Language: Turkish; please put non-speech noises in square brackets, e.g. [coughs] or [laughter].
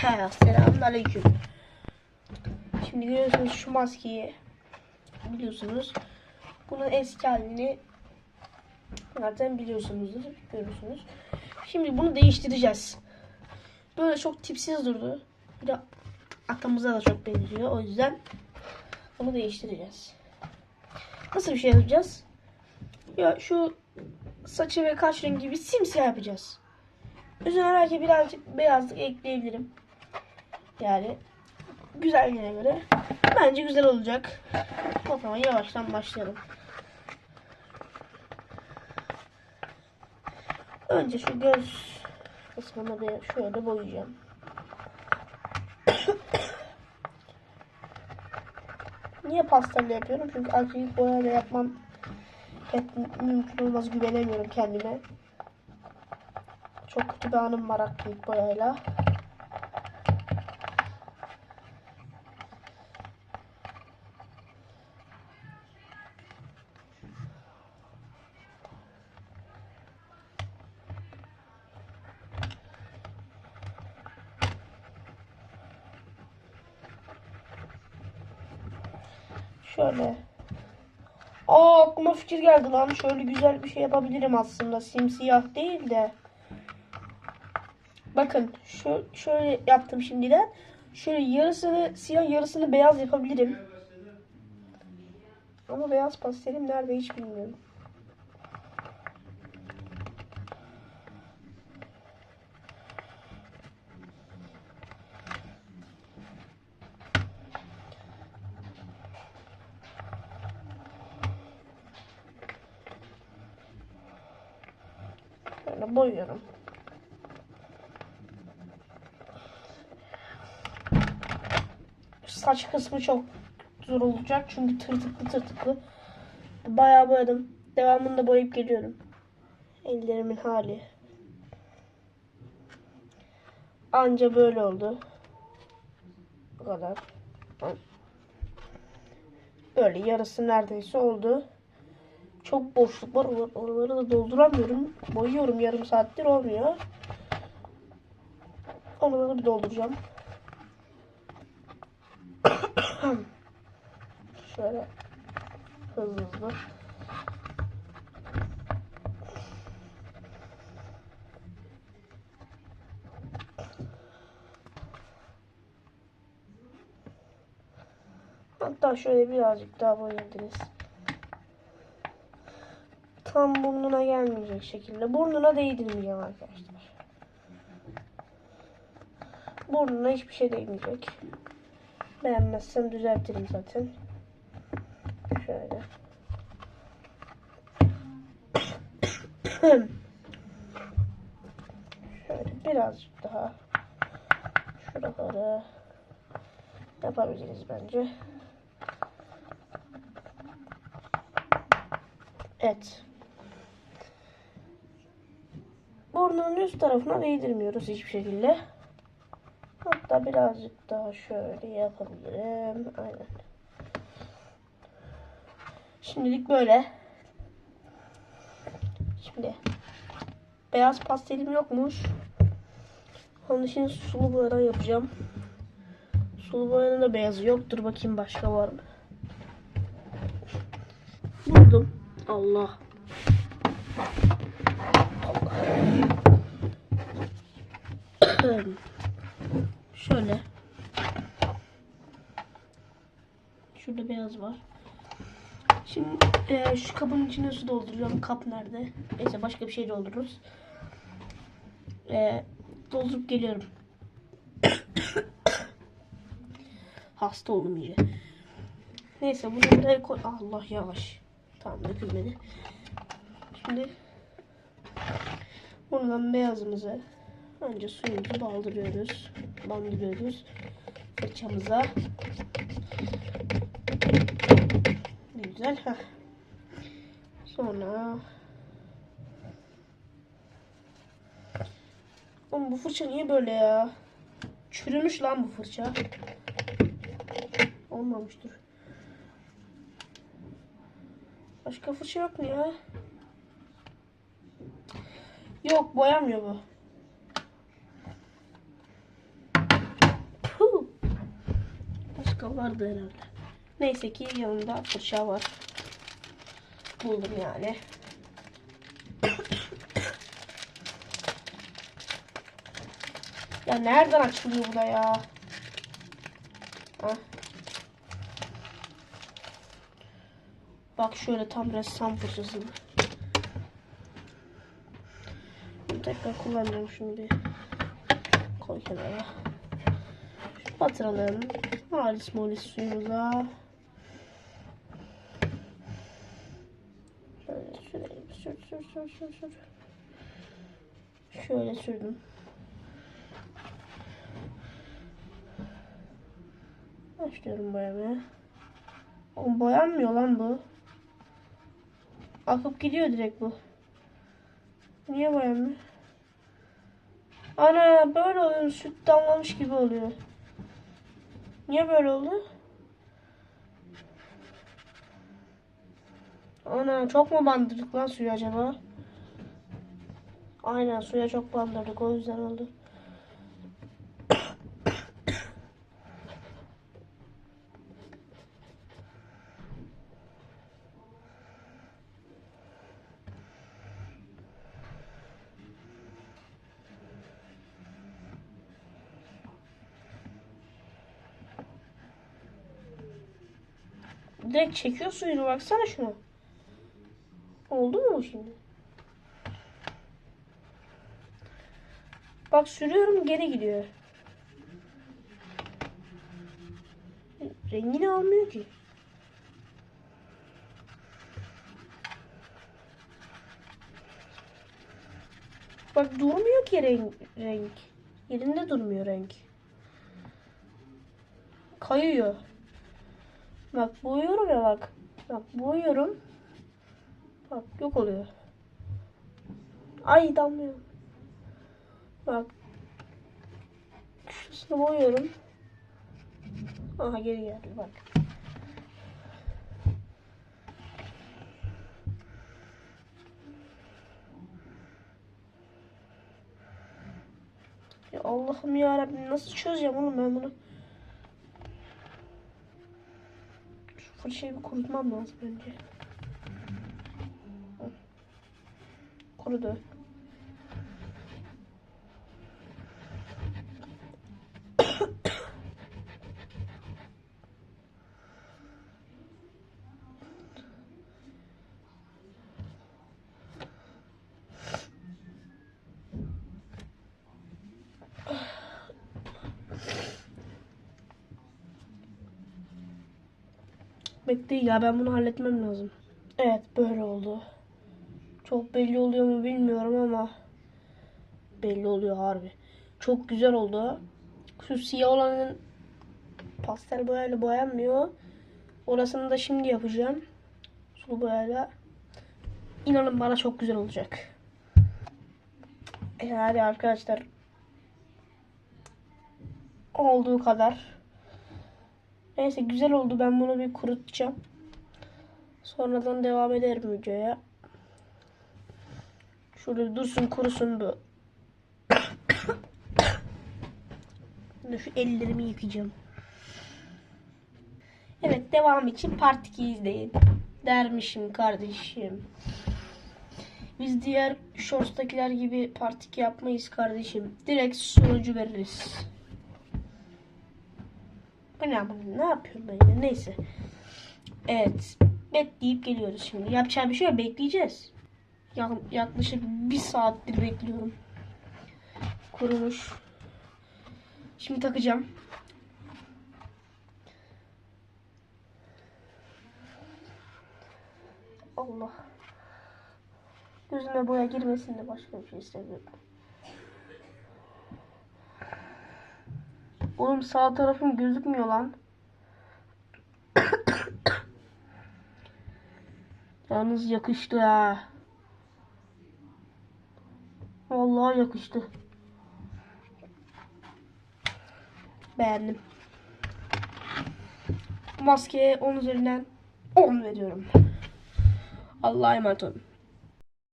Selamünaleyküm. Şimdi görüyorsunuz şu maskeyi biliyorsunuz. Bunun eski halini zaten biliyorsunuzdur. Görüyorsunuz. Şimdi bunu değiştireceğiz. Böyle çok tipsiz durdu. Bir de atamıza da çok benziyor. O yüzden bunu değiştireceğiz. Nasıl bir şey yapacağız? Ya şu saçı ve kaş rengi gibi simsiyah yapacağız. Üzerine belki birazcık beyazlık ekleyebilirim. Yani güzelliğine göre. Bence güzel olacak. O zaman yavaştan başlayalım. Önce şu göz kısmını bir şöyle boyayacağım. [coughs] Niye pastel yapıyorum? Çünkü akrilik boyayla yapmam pek mümkün olmaz güvenemiyorum kendime. Çok kötü bir anım var akrilik boyayla. Şöyle. Aa aklıma fikir geldi lan. Şöyle güzel bir şey yapabilirim aslında. Simsiyah değil de. Bakın şu şöyle yaptım şimdiden. Şöyle yarısını siyah yarısını beyaz yapabilirim. Ama beyaz pastelim nerede hiç bilmiyorum. Böyle boyuyorum. Saç kısmı çok zor olacak çünkü tırtıklı tırtıklı. Bayağı boyadım. Devamında boyayıp geliyorum. Ellerimin hali. Anca böyle oldu. Bu kadar. Böyle yarısı neredeyse oldu. Çok boşluk var. Or- Oraları da dolduramıyorum. Boyuyorum yarım saattir olmuyor. Oraları bir dolduracağım. [coughs] Şöyle hızlı hızlı. Hatta şöyle birazcık daha boyayabiliriz. Tam burnuna gelmeyecek şekilde. Burnuna değdirmeyeceğim arkadaşlar. Burnuna hiçbir şey değmeyecek. Beğenmezsem düzeltirim zaten. Şöyle. Şöyle birazcık daha şuraları yapabiliriz bence. Evet. Burnunun üst tarafına değdirmiyoruz hiçbir şekilde. Hatta birazcık daha şöyle yapabilirim. Aynen. Şimdilik böyle. Şimdi beyaz pastelim yokmuş. Onun için sulu boyadan yapacağım. Sulu boyanın da beyazı yoktur. Bakayım başka var mı? Buldum. Allah. [coughs] Şöyle. Şurada beyaz var. Şimdi e, şu kabın içine su dolduruyorum. Kap nerede? Neyse başka bir şey doldururuz. E, doldurup geliyorum. [coughs] Hasta oldum iyice. Neyse bunu buraya koy. Allah yavaş. Tamam dökülmedi. Şimdi buradan beyazımızı önce suyumuzu baldırıyoruz. Bandırıyoruz fırçamıza. Ne güzel. Heh. Sonra Oğlum bu fırça niye böyle ya? Çürümüş lan bu fırça. Olmamıştır. Başka fırça yok mu ya? Yok boyamıyor bu. Başka vardı herhalde. Neyse ki yanında fırça var. Buldum yani. ya nereden açılıyor bu da ya? Hah. Bak şöyle tam ressam fırçası. Tekrar kullanacağım şimdi. Koy kenara. Batıralım. Halis molis suyumuza. Şöyle süreyim. Sür sür sür sür sür. Şöyle sürdüm. Başlıyorum boyamaya. Oğlum boyanmıyor lan bu. Akıp gidiyor direkt bu. Niye boyanmıyor? Ana böyle oluyor. Süt damlamış gibi oluyor. Niye böyle oldu? Ana çok mu bandırdık lan suyu acaba? Aynen suya çok bandırdık o yüzden oldu. Direkt çekiyor suyunu baksana şuna. Oldu mu şimdi? Bak sürüyorum geri gidiyor. Rengini almıyor ki. Bak durmuyor ki renk, renk. Yerinde durmuyor renk. Kayıyor. Bak boyuyorum ya bak. Bak boyuyorum. Bak yok oluyor. Ay damlıyor. Bak. Şurasını boyuyorum. Aha geri geldi bak. Ya Allah'ım ya Rabbim nasıl çözeceğim oğlum ben bunu? Bir kurutmam lazım önce. Kurudu. Bekleyin ya ben bunu halletmem lazım. Evet böyle oldu. Çok belli oluyor mu bilmiyorum ama belli oluyor harbi. Çok güzel oldu. Şu siyah olanın pastel boyayla boyanmıyor. Orasını da şimdi yapacağım. Sulu boyayla. İnanın bana çok güzel olacak. Hadi arkadaşlar. Olduğu kadar. Neyse güzel oldu. Ben bunu bir kurutacağım. Sonradan devam ederim videoya. Şöyle dursun kurusun bu. Şu ellerimi yıkayacağım. Evet devam için part 2 izleyin. Dermişim kardeşim. Biz diğer shorts'takiler gibi part 2 yapmayız kardeşim. Direkt sonucu veririz. Bu ne, yapıyorum ben yine? Neyse. Evet. Bekleyip geliyoruz şimdi. Yapacağım bir şey yok. Bekleyeceğiz. Ya- yaklaşık bir saattir bekliyorum. Kurumuş. Şimdi takacağım. Allah. Gözüme boya girmesin de başka bir şey istemiyorum. Oğlum sağ tarafım gözükmüyor lan. [coughs] Yalnız yakıştı ha. Vallahi yakıştı. Beğendim. Maskeye 10 üzerinden 10 veriyorum. Allah'a emanet olun.